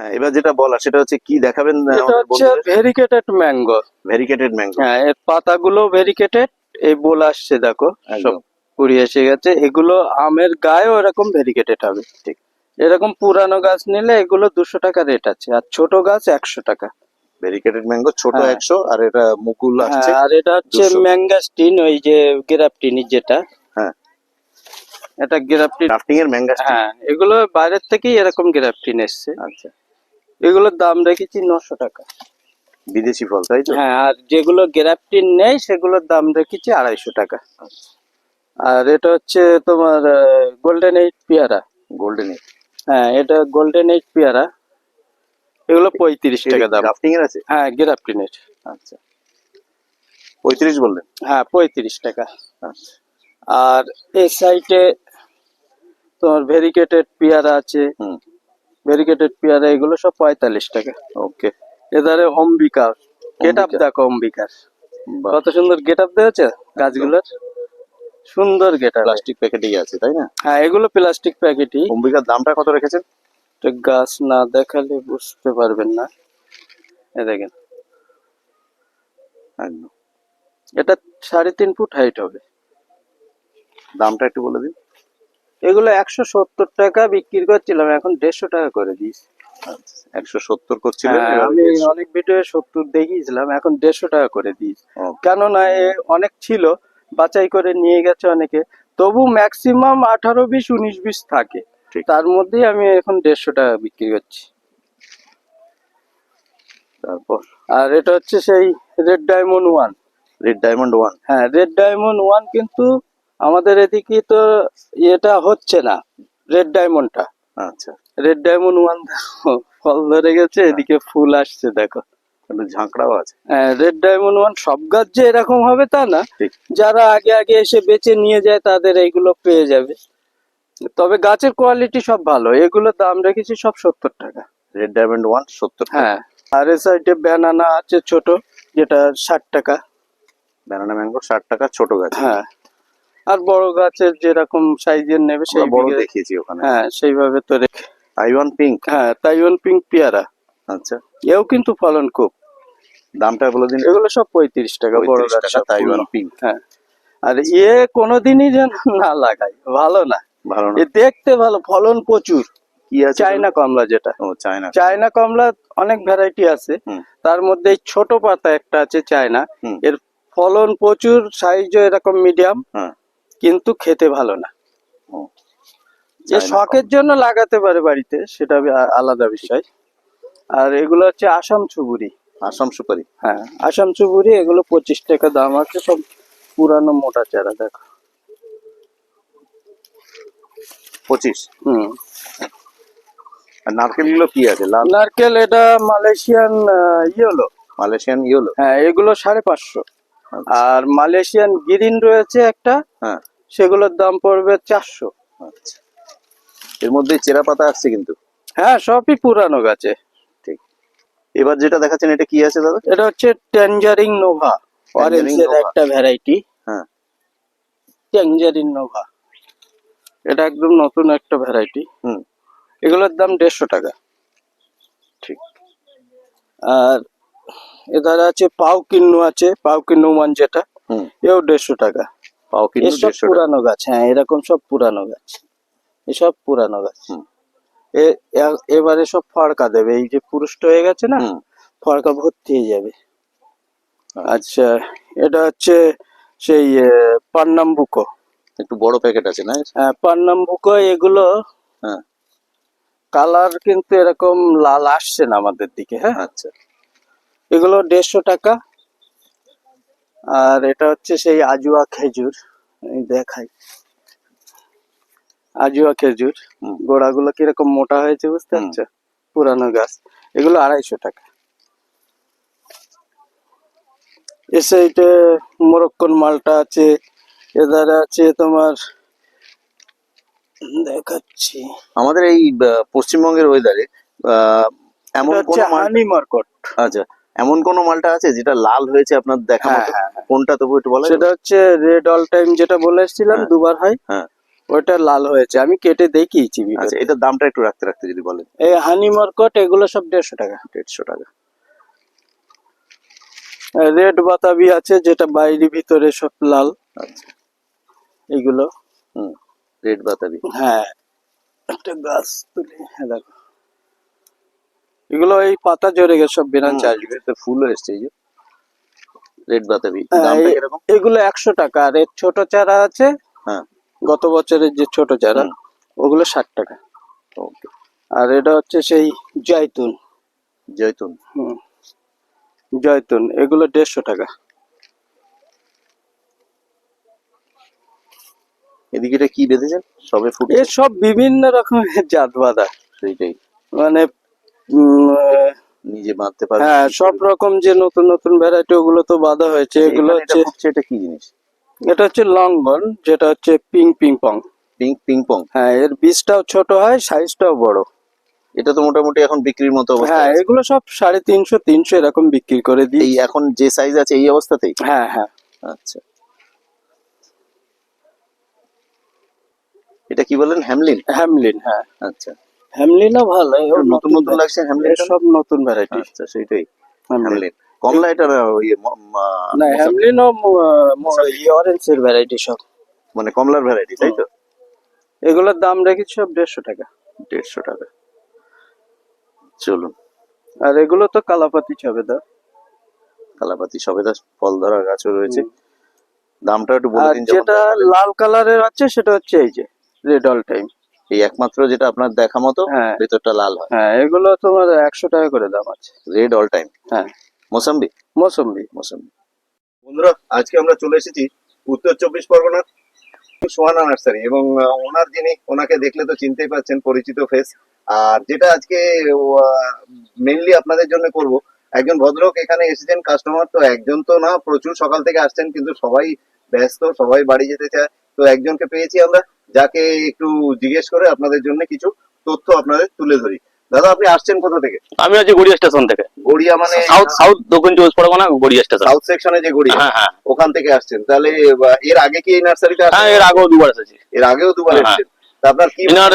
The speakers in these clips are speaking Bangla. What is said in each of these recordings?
হ্যাঁ এবার যেটা বলা সেটা হচ্ছে কি দেখাবেন এটা হচ্ছে ভেরিকেটেড ম্যাঙ্গো ভেরিকেটেড ম্যাঙ্গো হ্যাঁ এর পাতাগুলো ভেরিকেটেড এই বোল আসছে দেখো সব কুড়ি এসে গেছে। এগুলো আমের গায়েও এরকম ভেরিকেটেড হবে। ঠিক। এরকম পুরানো গাছ নিলে এগুলো দুশো টাকা রেট আছে আর ছোট গাছ একশো টাকা। ভেরিকেটেড ম্যাঙ্গো ছোট হ্যাঁ। একশো আর এটা মুকুল আসছে হ্যাঁ, আর এটা হচ্ছে 200 ম্যাঙ্গাস্টিন ওই যে গ্রাফটিনি যেটা। হ্যাঁ। এটা গ্রাফটিন ক্রাফটিং এর ম্যাঙ্গো হ্যাঁ এগুলো বাইরের থেকেই এরকম গ্রাফটিন এসছে। আচ্ছা। এগুলোর দাম রেখেছি নশো টাকা। বিদেশি ফল তাই তো? হ্যাঁ আর যেগুলো গ্রাফটিন নেই সেগুলোর দাম রেখেছি আড়াইশো টাকা। আর এটা হচ্ছে তোমার গোল্ডেন এইট পেয়ারা। গোল্ডেন এইট হ্যাঁ এটা গোল্ডেন এইট পেয়ারা। এগুলো পঁয়ত্রিশ টাকা দাম। ক্রাফটিং এর আছে? হ্যাঁ গ্রাফটিনের। আচ্ছা। পঁয়ত্রিশ বললেন? হ্যাঁ পঁয়ত্রিশ টাকা। আচ্ছা। আর এই সাইটে তোমার ভেরিকেটেড পেয়ারা আছে। হুম। ভেরিকেটেড পেয়ারা এগুলো সব পঁয়তাল্লিশ টাকা। ওকে এধারে অম্বিকা গেট আপ। দেখো অম্বিকার কত সুন্দর গেট আপ দিয়েছে গাছগুলোর? সুন্দর গেট আপ প্লাস্টিক প্যাকেটেই আছে তাই না? হ্যাঁ এগুলো প্লাস্টিক প্যাকেটই অম্বিকার দামটা কত রেখেছেন? তো গাছ না দেখালে বুঝতে পারবেন না। এ দেখেন। এটা সাড়ে তিন ফুট হাইট হবে। দামটা একটু বলে দিন। এগুলো একশো সত্তর টাকা বিক্রি করছিলাম এখন দেড়শো টাকা করে দিয়েছি। আচ্ছা একশো সত্তর করছিলেন হ্যাঁ, আমি অনেক ভিডিও সত্তর দেখিয়েছিলাম এখন দেড়শো টাকা করে Okay. কেননা এ অনেক ছিল বাছাই করে নিয়ে গেছে অনেকে। তবু ম্যাক্সিমাম আঠারো বিশ উনিশ বিশ থাকে। তার মধ্যেই আমি এখন দেড়শো টাকা বিক্রি করছি। তারপর? আর এটা হচ্ছে সেই red diamond one red diamond one হ্যাঁ রেড ডায়মন্ড ওয়ান কিন্তু আমাদের এদিকে তো এটা হচ্ছে না রেড ডায়মন্ডটা আচ্ছা। রেড ডায়মন্ড ওয়ান দেখো ফল ধরে গেছে এদিকে ফুল আসছে দেখো। ঝাঁকড়াও আছে। রেড ডায়মন্ড ওয়ান সব গাছ যে এরকম হবে তা না যারা আগে আগে এসে বেচে নিয়ে যায় তাদের এইগুলো পেয়ে যাবে। তবে গাছের কোয়ালিটি সব ভালো এগুলোর দাম রেখেছি সব সত্তর টাকা। রেড ডায়মন্ড ওয়ান সত্তর হ্যাঁ আর এ সাইডে ব্যানানা আছে ছোট যেটা ষাট টাকা। ব্যানানা ম্যাঙ্গো ষাট টাকা ছোট গাছ। হ্যাঁ। আর বড় গাছের যেরকম সাইজের নেবে সেই বড় দেখিয়েছি ওখানে। হ্যাঁ সেইভাবে তো রেখে আইওয়ান পিঙ্ক হ্যাঁ তাইওয়ান পিঙ্ক পেয়ারা। আচ্ছা। এও কিন্তু ফলন খুব। দামটা বলে দিন। এগুলো সব পঁয়ত্রিশ টাকা বড় 35 গাছ তাইওয়ান পিঙ্ক হ্যাঁ। আর এ কোনোদিনই যেন না লাগাই ভালো না। ভালো না। দেখতে ভালো ফলন প্রচুর। চায়না কমলা যেটা। ও চায়না চায়না কমলা অনেক ভ্যারাইটি আছে। তার মধ্যে এই ছোট পাতা একটা আছে চায়না। এর ফলন প্রচুর সাইজও এরকম মিডিয়াম কিন্তু খেতে ভালো না। এ শখের জন্য লাগাতে পারে বাড়িতে সেটা আলাদা বিষয়। আর এগুলো হচ্ছে আসাম চুবুরি। আসাম সুপারি। হ্যাঁ আসাম চুবুরি এগুলো পঁচিশ টাকা দাম আছে সব পুরানো মোটা চারা দেখো। পঁচিশ? হুম। আর নারকেলগুলো কি আছে লাল? নারকেল এটা মালয়েশিয়ান ইয়েলো। Malaysian yellow. হ্যাঁ এগুলো সাড়ে পাঁচশো। আর মালয়েশিয়ান গ্রিন রয়েছে একটা। হ্যাঁ। সেগুলোর দাম পড়বে চারশো। আচ্ছা। এর মধ্যে চেরা পাতা আসছে কিন্তু। হ্যাঁ সবই পুরানো গাছে। ঠিক। এবার যেটা দেখাচ্ছেন এটা কি আছে দাদা? এটা হচ্ছে ট্যাঞ্জারিং নোভা অরেঞ্জের। একটা ভ্যারাইটি হ্যাঁ। নোভা এটা একদম নতুন একটা ভ্যারাইটি হুম। এগুলোর দাম দেড়শো টাকা। ঠিক। আর এধারে আছে পাও কিন্নু আছে পাও কিন্নু ওয়ান যেটা হুম। এও দেড়শো টাকা। পাও কিন্তু এসব পুরানো গাছ হ্যাঁ এরকম সব পুরানো গাছ। এসব পুরানো গাছ। এবারে সব ফড়কা দেবে এই যে পুরুষ্ট হয়ে গেছে না ফড়কা ভর্তি হয়ে যাবে। আচ্ছা। এটা হচ্ছে সেই পান্নাম্বুকো। একটু বড় প্যাকেট আছে না হ্যাঁ পান্নাম্বুকো এগুলো হ্যাঁ। কালার কিন্তু এরকম লাল আসছে না আমাদের দিকে হ্যাঁ। আচ্ছা। এগুলো দেড়শো টাকা। আর এটা হচ্ছে সেই আজুয়া খেজুর দেখাই। আজুয়া খেজুর। গোড়াগুলো কীরকম মোটা হয়েছে বুঝতে পারছ? পুরানো গাছ। এগুলো আড়াইশো টাকা। এসে এটা মোরক্কন মালটা আছে এধারে আছে তোমার দেখাচ্ছি। আমাদের এই পশ্চিমবঙ্গের ওয়েদারে এমন কোন হানি মার্কট আচ্ছা এমন কোন মালটা আছে যেটা লাল হয়েছে আপনার দেখা হ্যাঁ, হ্যাঁ, হ্যাঁ। কোনটা তবু একটু বলা সেটা হচ্ছে রেড অল টাইম যেটা বলে এসেছিলাম। দুবার হয় হ্যাঁ। ওটা লাল হয়েছে। আমি কেটে দেখিয়েছি আচ্ছা। এটার দামটা একটু রাখতে রাখতে যদি বলেন। এই হানি মরকট এগুলো সব দেড়শো টাকা। দেড়শো টাকা। রেড বাতাবি আছে যেটা বাইরে ভিতরে সব লাল। আচ্ছা। এগুলো। হুম রেড বাতাবি। হ্যাঁ। একটা গাছ তুলে হ্যাঁ দেখো। এগুলো এই পাতা জড়ে গেছে সব আসবে তো ফুলও এসছে এই যে। রেড বাতাবি হ্যাঁ, দামটা এই- এগুলো একশো টাকা আর এর ছোট চারা আছে হ্যাঁ। গত বছরের যে ছোট চারা ওগুলো ষাট টাকা। ওকে আর এটা হচ্ছে সেই জয়তুন। জয়তুন? হুম। জয়তুন এগুলো দেড়শো টাকা। এদিকে এটা কি বেঁধেছেন? সবে ফুট সব বিভিন্ন রকমের জাত বাঁধা। সেইটাই। মানে নিজে বাঁধতে পারবে হ্যাঁ সব রকম যে নতুন নতুন ভ্যারাইটি ওগুলো তো বাঁধা হয়েছে এগুলো হচ্ছে এটা কি জিনিস? এটা হচ্ছে লঙ্গন যেটা হচ্ছে ping ping pong pink ping pong হ্যাঁ এর বীজটাও ছোট হয় সাইজটাও বড়। এটা তো মোটামুটি এখন বিক্রির মতো অবস্থা হ্যাঁ এগুলো সব সাড়ে তিনশো তিনশো এরকম বিক্রি করে দিই। এই এখন যে সাইজ আছে এই অবস্থাতেই? হ্যাঁ হ্যাঁ। আচ্ছা। এটা কি বলেন? হ্যামলিন? হ্যামলিন হ্যাঁ। আচ্ছা। হ্যামলিনও ভালো নতুন নতুন লাগছে হ্যামলিন সব নতুন ভ্যারাইটি আচ্ছা সেইটাই। হ্যামলিন কমলা এটা ওই না হ্যামলিনও অরেঞ্জ এর ভ্যারাইটি সব। মানে কমলার ভ্যারাইটি তাই তো? এগুলোর দাম রেখেছি সব দেড়শো টাকা। দেড়শো টাকা। চলুন। আর এগুলো তো কালাপাতি ছবেদা কালাপাতি সবেদা ফল ধরা গাছও রয়েছে। দামটা একটু বলে দিন যেটা লাল কালারের আছে সেটা হচ্ছে এই যে রেড অল টাইম এই একমাত্র যেটা আপনার দেখা মতো হ্যাঁ। ভেতরটা লাল হয়। হ্যাঁ এগুলো তোমার একশো টাকা করে দাম আছে। রেড অল টাইম হ্যাঁ। মোসাম্বি? মৌসম্বি। মোসাম্বি। বন্ধুরা আজকে আমরা চলে এসেছি উত্তর চব্বিশ পরগনার সোহানা নার্সারি এবং ওনার যিনি ওনাকে দেখলে তো চিনতেই পারছেন পরিচিত ফেস আর যেটা আজকে মেনলি আপনাদের জন্য করব একজন ভদ্রলোক এখানে এসেছেন কাস্টমার তো একজন তো না প্রচুর সকাল থেকে আসছেন কিন্তু সবাই ব্যস্ত সবাই বাড়ি যেতে চায়। তো একজনকে পেয়েছি আমরা যাকে একটু জিজ্ঞেস করে আপনাদের জন্য কিছু তথ্য আপনাদের তুলে ধরি। দাদা আপনি আসছেন কোথা থেকে? আমি আছি গড়িয়া স্টেশন থেকে। গড়িয়া মানে সাউথ সাউথ দক্ষিণ চব্বিশ পরগনা গড়িয়া স্টেশন। সাউথ সেকশনে যে গড়িয়া? হ্যাঁ হ্যাঁ। ওখান থেকে আসছেন। তাহলে এর আগে কি এই নার্সারিতে হ্যাঁ এর আগেও দুবার এসেছি। এর আগেও দুবার হ্যাঁ। এসেছেন। আপনার কি এনার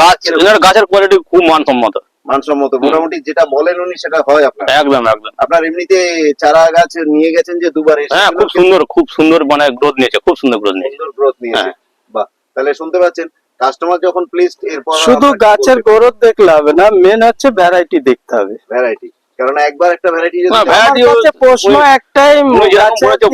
গাছ গাছের কোয়ালিটি খুব মানসম্মত। মানসম্মত। মোটামুটি যেটা বলেন উনি সেটা হয় আপনার। একদম একদম। আপনার এমনিতে চারা গাছ নিয়ে গেছেন যে দুবার এসে হ্যাঁ খুব সুন্দর খুব সুন্দর মানে গ্রোথ নিয়েছে খুব সুন্দর গ্রোথ নিয়েছে। সুন্দর গ্রোথ নিয়েছে। হ্যাঁ। বাহ তাহলে শুনতে পাচ্ছেন কাস্টমার যখন প্লিজ এরপর শুধু গাছের গ্রোথ দেখলে হবে না মেন হচ্ছে ভ্যারাইটি দেখতে হবে। ভ্যারাইটি কারণ একবার একটা ভ্যারাইটি যদি প্রশ্ন একটাই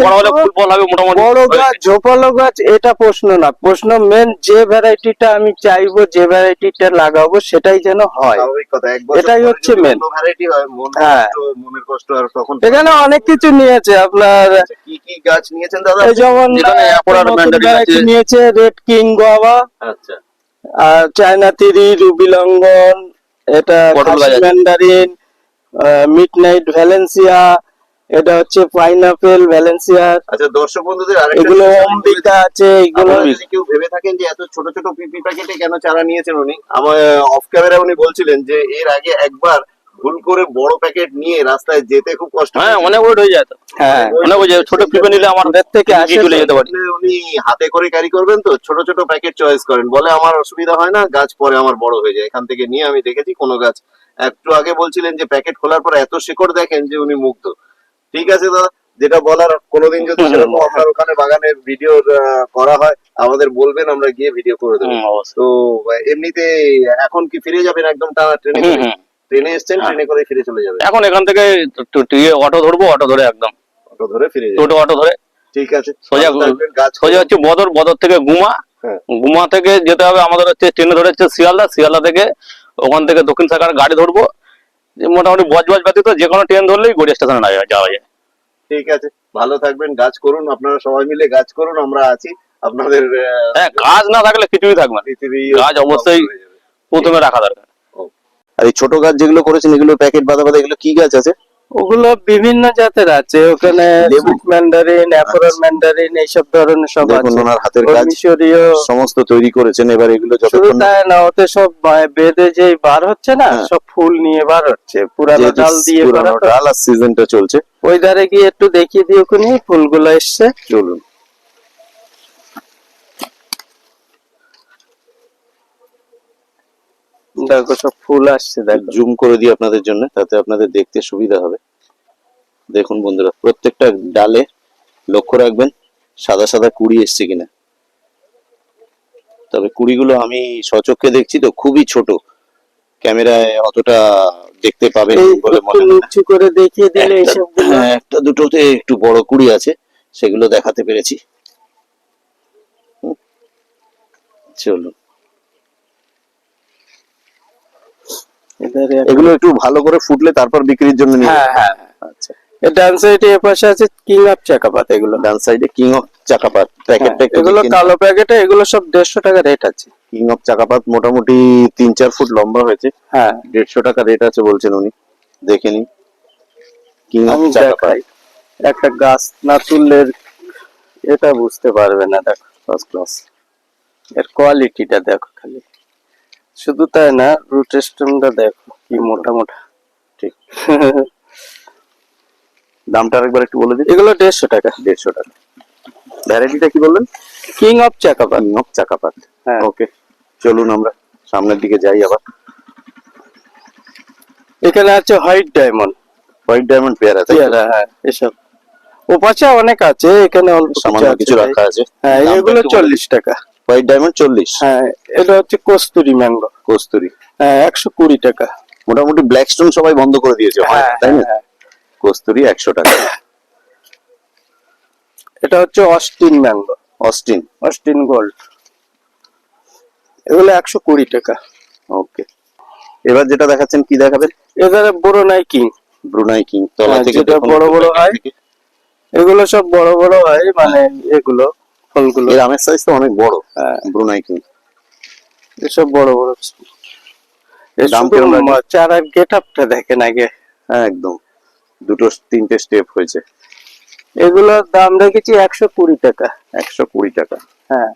বড় হবে মোটামুটি বড় গাছ ঝোপালো গাছ এটা প্রশ্ন না। প্রশ্ন মেন যে ভ্যারাইটিটা আমি চাইব যে ভ্যারাইটিটা লাগাবো সেটাই যেন হয়। স্বাভাবিক কথা এক বছর এটাই হচ্ছে মেন ভ্যারাইটি হয় হ্যাঁ। মনের কষ্ট আর তখন এখানে অনেক কিছু নিয়েছে আপনার কি কি গাছ নিয়েছেন দাদা? যেমন। নিয়েছে রেড কিং গোয়াবা আচ্ছা। আর চায়না তিরি রুবি লঙ্গন এটা ম্যান্ডারিন মিড নাইট ভ্যালেন্সিয়া এটা হচ্ছে পাইনাপেল ভ্যালেন্সিয়া আচ্ছা দর্শক বন্ধুদের আরেকটা এগুলো অম্বিকা আছে এগুলো যদি কেউ ভেবে থাকেন যে এত ছোট ছোট পিপি প্যাকেটে কেন চারা নিয়েছেন উনি আমার অফ ক্যামেরা উনি বলছিলেন যে এর আগে একবার ভুল করে বড় প্যাকেট নিয়ে রাস্তায় যেতে খুব কষ্ট হ্যাঁ। অনেক ওয়েট হয়ে যায় তো। হ্যাঁ। অনেক যে ছোট পিপে নিলে আমার আমাদের থেকে আসে চলে যেতে পারি। উনি হাতে করে ক্যারি করবেন তো ছোট ছোট প্যাকেট চয়েস করেন। বলে আমার অসুবিধা হয় না গাছ পরে আমার বড় হয়ে যায়। এখান থেকে নিয়ে আমি দেখেছি কোনো গাছ। একটু আগে বলছিলেন যে প্যাকেট খোলার পর এত শিকড় দেখেন যে উনি মুগ্ধ। ঠিক আছে দাদা যেটা বলার কোনোদিন যদি সেরকম আপনার ওখানে বাগানের ভিডিও করা হয় আমাদের বলবেন আমরা গিয়ে ভিডিও করে দেবো। তো এমনিতে এখন কি ফিরে যাবেন একদম টানা ট্রেনে। ট্রেনে এসছেন হ্যাঁ। ট্রেনে করে ফিরে চলে যাবেন। এখন এখান থেকে অটো ধরবো অটো ধরে একদম। অটো ধরে ফিরে টোটো অটো ধরে। ঠিক আছে। সোজা সোজা হচ্ছে বদর বদর থেকে গুমা। হ্যাঁ। গুমা থেকে যেতে হবে আমাদের হচ্ছে ট্রেনে ধরে হচ্ছে শিয়ালদা। শিয়ালদা থেকে ওখান থেকে দক্ষিণ শাখার গাড়ি ধরবো। মোটামুটি বজবজ ব্যতীত যে কোনো ট্রেন ধরলেই গড়িয়া স্টেশনে না যাওয়া যায়। ঠিক আছে। ভালো থাকবেন গাছ করুন আপনারা সবাই মিলে গাছ করুন আমরা আছি। আপনাদের হ্যাঁ কাজ না থাকলে কিছুই থাকবে না। গাছ অবশ্যই প্রথমে রাখা দরকার। আর এই ছোট গাছ যেগুলো করেছেন এগুলো প্যাকেট বাঁধা বাঁধা এগুলো কি গাছ আছে? ওগুলো বিভিন্ন জাতের আছে। ওখানে। ম্যান্ডারিন অ্যাপোলার আচ্ছা। ম্যান্ডারিন এইসব ধরনের সব আছে। ওনার হাতের কাজ। সমস্ত তৈরি করেছেন এবার এগুলো যতক্ষণ না ওতে সব বা- বেঁধে যে বার হচ্ছে না হ্যাঁ। সব ফুল নিয়ে বার হচ্ছে। পুরানো ডাল দিয়ে পুরানো ডাল আর সিজনটা চলছে। ওই ধারে গিয়ে একটু দেখিয়ে দিই ওখানে ফুলগুলো এসছে। চলুন। দেখো সব ফুল আসছে দেখো। জুম করে দিই আপনাদের জন্য তাতে আপনাদের দেখতে সুবিধা হবে। দেখুন বন্ধুরা প্রত্যেকটা ডালে লক্ষ্য রাখবেন সাদা সাদা কুড়ি এসছে কিনা। তবে কুড়িগুলো আমি সচক্ষে দেখছি তো খুবই ছোট। ক্যামেরায় অতটা দেখতে পাবেন এই বলে মনে হয় করে দেখিয়ে দিলে এইসব হ্যাঁ, একটা দুটোতে একটু বড় কুড়ি আছে সেগুলো দেখাতে পেরেছি। চলুন। এগুলো একটু ভালো করে ফুটলে তারপর বিক্রির জন্য নিয়ে হ্যাঁ হ্যাঁ। আচ্ছা। ডান সাইডে এ পাশে আছে কিং অফ চাকাপাত এগুলো। ডান সাইডে কিং অফ চাকাপাত প্যাকেটটা এগুলো কালো প্যাকেটে এগুলো সব দেড়শো টাকা রেট আছে। কিং অফ চাকাপাত মোটামুটি তিন চার ফুট লম্বা হয়েছে। হ্যাঁ। দেড়শো টাকা রেট আছে বলছেন উনি। দেখে নিন। কিং অফ চাকাপাত একটা গাছ না তুললে এটা বুঝতে পারবে না দেখো ফার্স্ট ক্লাস এর কোয়ালিটিটা দেখো খালি। শুধু তাই না রুট স্টেমটা দেখো কি মোটা মোটা ঠিক। দামটা আরেকবার একটু বলে দিন এগুলো দেড়শো টাকা। দেড়শো টাকা। ভ্যারাইটিটা কি বললেন? King of Chakapat king of Chakapat হ্যাঁ। ওকে চলুন আমরা সামনের দিকে যাই আবার। এখানে আছে হোয়াইট ডায়মন্ড হোয়াইট ডায়মন্ড পেয়ারা? পেয়ারা হ্যাঁ এসব। ও পাশে অনেক আছে এখানে অল্প সামান্য কিছু রাখা আছে। হ্যাঁ এগুলো চল্লিশ টাকা। হোয়াইট ডায়মন্ড চল্লিশ। হ্যাঁ এটা হচ্ছে কস্তুরি ম্যাঙ্গো। কস্তুরি। হ্যাঁ একশো কুড়ি টাকা। মোটামুটি ব্ল্যাক স্টোন সবাই বন্ধ করে দিয়েছে হ্যাঁ তাই না? হ্যাঁ, কস্তুরি একশো টাকা। এটা হচ্ছে Austin mango. Austin. Austin gold. এগুলো একশো কুড়ি টাকা। ওকে। এবার যেটা দেখাচ্ছেন কি দেখাবেন? এবারে বড় নাই কিং ব্রুনাই কিং তলা হ্যাঁ, থেকে বড় বড় হয়। এগুলো সব বড় বড় হয় মানে এগুলো। ফলগুলো। এর আমের সাইজ তো অনেক বড় হ্যাঁ, ব্রুনাই কিং। এসব বড় বড় চারার গেট আপটা দেখেন আগে। হ্যাঁ একদম। দুটো তিনটে স্টেপ হয়েছে। এগুলোর দাম রেখেছি একশো কুড়ি টাকা। একশো কুড়ি টাকা। হ্যাঁ।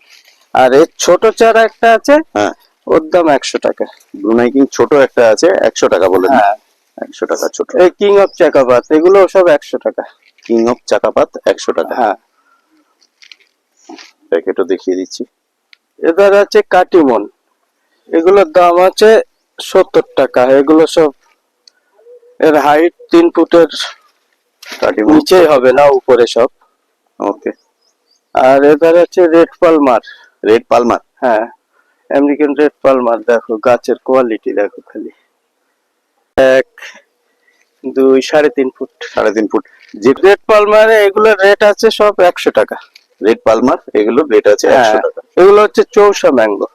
আর এর ছোট চারা একটা আছে হ্যাঁ। ওর দাম একশো টাকা। ব্রুনাই কিং ছোট একটা আছে একশো টাকা বলেন হ্যাঁ। একশো টাকা ছোট। এই কিং অফ চাকাপাত এগুলো সব একশো টাকা। কিং অফ চাকাপাত একশো টাকা। হ্যাঁ। প্যাকেটও দেখিয়ে দিচ্ছি। এবার আছে কাটিমন। এগুলোর দাম আছে সত্তর টাকা। এগুলো সব এর হাইট তিন ফুটের নিচেই হবে না উপরে সব। ওকে। আর এবার আছে রেড পালমার। Red palmer? হ্যাঁ। আমেরিকান রেড পালমার দেখো গাছের কোয়ালিটি দেখো খালি। এক দুই সাড়ে তিন ফুট। সাড়ে তিন ফুট। যে রেড পালমারে এগুলোর রেট আছে সব একশো টাকা। রেড পালমার এগুলো রেট আছে একশো হ্যাঁ টাকা। এগুলো হচ্ছে চৌষা ম্যাঙ্গো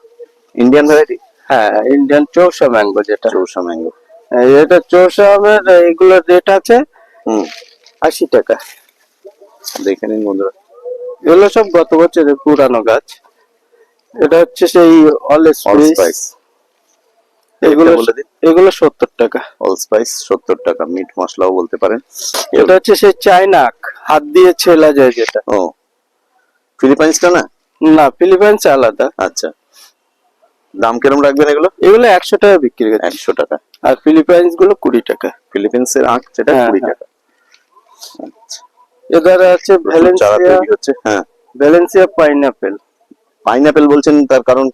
ইন্ডিয়ান ভ্যারাইটি হ্যাঁ ইন্ডিয়ান চৌষা ম্যাঙ্গো যেটা। চৌষা ম্যাঙ্গো এটা চৌষা আমের এগুলোর রেট আছে হুম। আশি টাকা। দেখে নিন বন্ধুরা। এগুলো সব গত বছরের পুরানো গাছ। এটা হচ্ছে সেই অল স্পাইস এগুলো বলে দিন। এগুলো সত্তর টাকা। অল স্পাইস সত্তর টাকা। মিট মশলাও বলতে পারেন। এটা হচ্ছে সেই চাইনাক হাত দিয়ে ছেলা যায় যেটা। ও ফিলিপাইন্সটা না? না ফিলিপাইন্স আলাদা। আচ্ছা। দাম কিরম রাখবেন এগুলো? এগুলো একশো টাকা বিক্রি করে একশো টাকা। আর ফিলিপাইন্সগুলো কুড়ি টাকা। ফিলিপিন্সের আখ যেটা হ্যাঁ, কুড়ি হ্যাঁ। টাকা। এবার এদের আছে ভ্যালেন্সিয়া হচ্ছে হ্যাঁ। ভ্যালেন্সিয়া পাইনাপেল পাইনাপেল বলছেন তার কারণ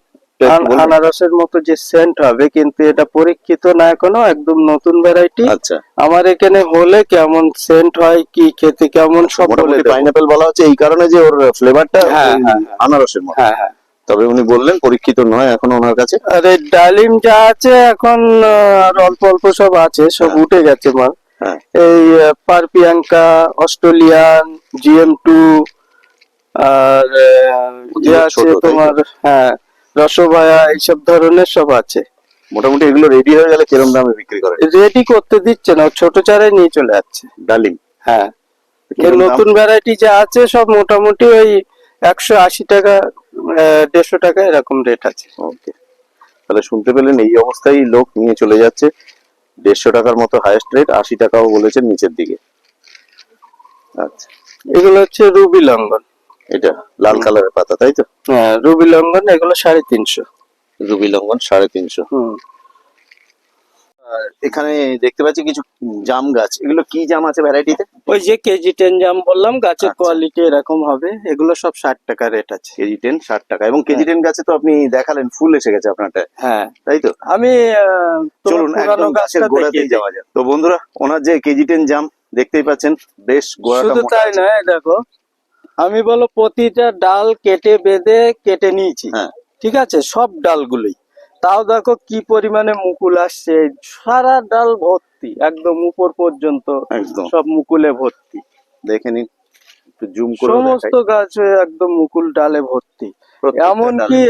আনারসের মতো যে সেন্ট হবে কিন্তু এটা পরীক্ষিত না এখনও একদম নতুন ভ্যারাইটি আচ্ছা। আমার এখানে হলে কেমন সেন্ট হয় কি খেতে কেমন সব বলে পাইনাপেল বলা হচ্ছে এই কারণে যে ওর ফ্লেভারটা হ্যাঁ, হ্যাঁ, হ্যাঁ। আনারসের মতো। হ্যাঁ হ্যাঁ। তবে উনি বললেন পরীক্ষিত নয় এখন ওনার কাছে। আর ডালিম যা আছে এখন আর অল্প অল্প সব আছে সব। উঠে গেছে মাল। এই পারপিয়াঙ্কা অস্ট্রেলিয়ান জিএম টু আর যে আছে? তোমার হ্যাঁ রসভায়া এইসব ধরনের সব আছে। মোটামুটি এগুলো রেডি হয়ে গেলে কিরম দামে বিক্রি করে? রেডি করতে দিচ্ছে না ছোট চারাই নিয়ে চলে যাচ্ছে। ডালিম? হ্যাঁ? নতুন ভ্যারাইটি যা আছে সব মোটামুটি ওই একশো আশি টাকা দেড়শো টাকা এরকম রেট আছে। ওকে তাহলে শুনতে পেলেন এই অবস্থায় লোক নিয়ে চলে যাচ্ছে। দেড়শো টাকার মতো হাইয়েস্ট রেট আশি টাকাও বলেছেন নিচের দিকে। আচ্ছা। এগুলো হচ্ছে রুবি লঙ্ঘন এটা লাল কালারের পাতা তাই তো? হ্যাঁ রুবি লঙ্ঘন এগুলো সাড়ে তিনশো। রুবি লঙ্ঘন সাড়ে তিনশো। হুম। এখানে দেখতে পাচ্ছি কিছু জাম গাছ। এগুলো কি জাম আছে ভ্যারাইটিতে ওই যে কেজি টেন জাম বললাম গাছের আচ্ছা। কোয়ালিটি এরকম হবে। এগুলো সব ষাট টাকা রেট আছে। কেজি টেন ষাট টাকা। এবং কেজি টেন গাছে তো আপনি দেখালেন ফুল এসে গেছে আপনারটা হ্যাঁ। তাই তো? আমি চলুন একদম গাছের গোড়াতেই যাওয়া যাক। তো বন্ধুরা ওনার যে কেজি টেন জাম দেখতেই পাচ্ছেন বেশ গোড়াটা শুধু তাই। নয় দেখো আমি বলো প্রতিটা ডাল কেটে বেঁধে কেটে নিয়েছি। হ্যাঁ। ঠিক আছে? সব ডালগুলোই। তাও দেখো কি পরিমাণে মুকুল আসছে। সারা ডাল ভর্তি একদম উপর পর্যন্ত একদম। সব মুকুলে ভর্তি। দেখে নিন একটু জুম করে সমস্ত গাছ একদম মুকুল ডালে ভর্তি। এমনকি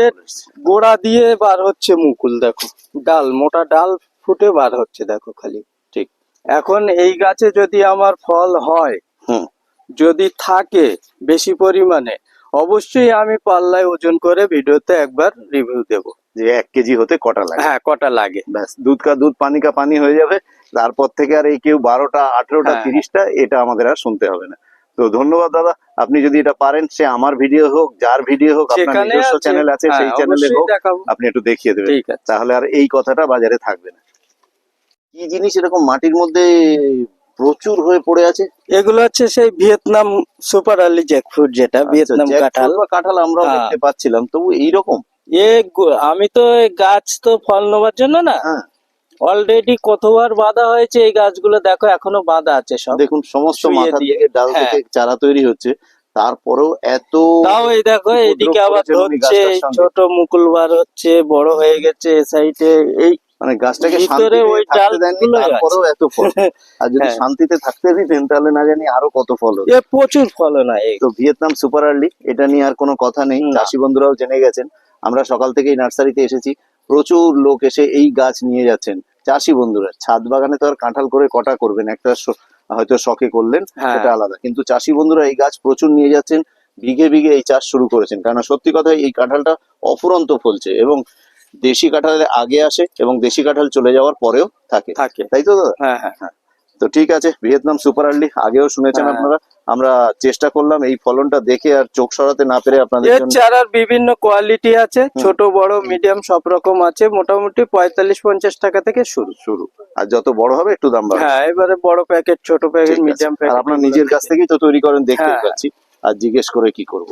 গোড়া দিয়ে বার হচ্ছে মুকুল দেখো। ডাল মোটা ডাল ফুটে বার হচ্ছে দেখো খালি। ঠিক। এখন এই গাছে যদি আমার ফল হয় হুম। যদি থাকে বেশি পরিমাণে অবশ্যই আমি পাল্লায় ওজন করে ভিডিওতে একবার রিভিউ দেব। যে এক কেজি হতে কটা লাগে? হ্যাঁ কটা লাগে। ব্যাস দুধ কা দুধ পানি কা পানি হয়ে যাবে। তারপর থেকে আর এই কেউ বারোটা আঠেরোটা হ্যাঁ। তিরিশটা এটা আমাদের আর শুনতে হবে না। তো ধন্যবাদ দাদা আপনি যদি এটা পারেন সে আমার ভিডিও হোক যার ভিডিও হোক আপনার নিজস্ব চ্যানেল আছে সেই চ্যানেলে হোক আপনি একটু দেখিয়ে দেবেন। তাহলে আর এই কথাটা বাজারে থাকবে না। কি জিনিস এরকম মাটির মধ্যে প্রচুর হয়ে পড়ে আছে। এগুলো হচ্ছে সেই ভিয়েতনাম সুপার আর্লি জ্যাকফ্রুট যেটা ভিয়েতনাম আচ্ছা, কাঁঠাল। বা কাঁঠাল আমরা হ্যাঁ। দেখতে পাচ্ছিলাম তবু এইরকম? এ আমি তো গাছ তো ফল নেবার জন্য না। হ্যাঁ। অলরেডি কতবার বাঁধা হয়েছে এই গাছগুলো দেখো এখনও বাঁধা আছে সব। দেখুন সমস্ত মাথা দিয়ে। থেকে ডাল হ্যাঁ। থেকে চারা তৈরি হচ্ছে। তারপরেও এত তাও এই দেখো এইদিকে আবার ধরছে ছোট মুকুল বার হচ্ছে বড় হয়ে গেছে সাইডে এই মানে গাছটাকে শান্তিতে থাকতে দেননি তারপরেও এত ফল। আর যদি হ্যাঁ। শান্তিতে থাকতে দিতেন তাহলে না জানি আরও কত ফল হতো। প্রচুর হয় এই। তো ভিয়েতনাম সুপার আর্লি এটা নিয়ে আর কোনো কথা নেই। চাষি বন্ধুরাও জেনে গেছেন। আমরা সকাল থেকেই নার্সারিতে এসেছি। প্রচুর লোক এসে এই গাছ নিয়ে যাচ্ছেন। চাষি বন্ধুরা ছাদ বাগানে তো আর কাঁঠাল করে কটা করবেন? একটা হয়তো শখে করলেন হ্যাঁ। সেটা আলাদা। কিন্তু চাষি বন্ধুরা এই গাছ প্রচুর নিয়ে যাচ্ছেন। বিঘে বিঘে এই চাষ শুরু করেছেন। কারণ সত্যি কথা এই কাঁঠালটা অফুরন্ত ফলছে এবং দেশি কাঁঠালের আগে আসে এবং দেশি কাঁঠাল চলে যাওয়ার পরেও থাকে। থাকে। তাই তো দাদা? হ্যাঁ হ্যাঁ তো ঠিক আছে ভিয়েতনাম সুপার আর্লি আগেও শুনেছেন হ্যাঁ। আপনারা। আমরা চেষ্টা করলাম এই ফলনটা দেখে আর চোখ সরাতে না পেরে আপনাদের জন্য। চারার বিভিন্ন কোয়ালিটি আছে ছোট বড় মিডিয়াম সব রকম আছে। মোটামুটি পঁয়তাল্লিশ পঞ্চাশ টাকা থেকে শুরু। শুরু। আর যত বড় হবে একটু দাম বাড়বে। হ্যাঁ এবারে বড় প্যাকেট ছোট প্যাকেট। মিডিয়াম আর প্যাকেট আপনার নিজের কাছ থেকেই তো তৈরি করেন দেখতে হ্যাঁ। পাচ্ছি। আর জিজ্ঞেস করে কি করব?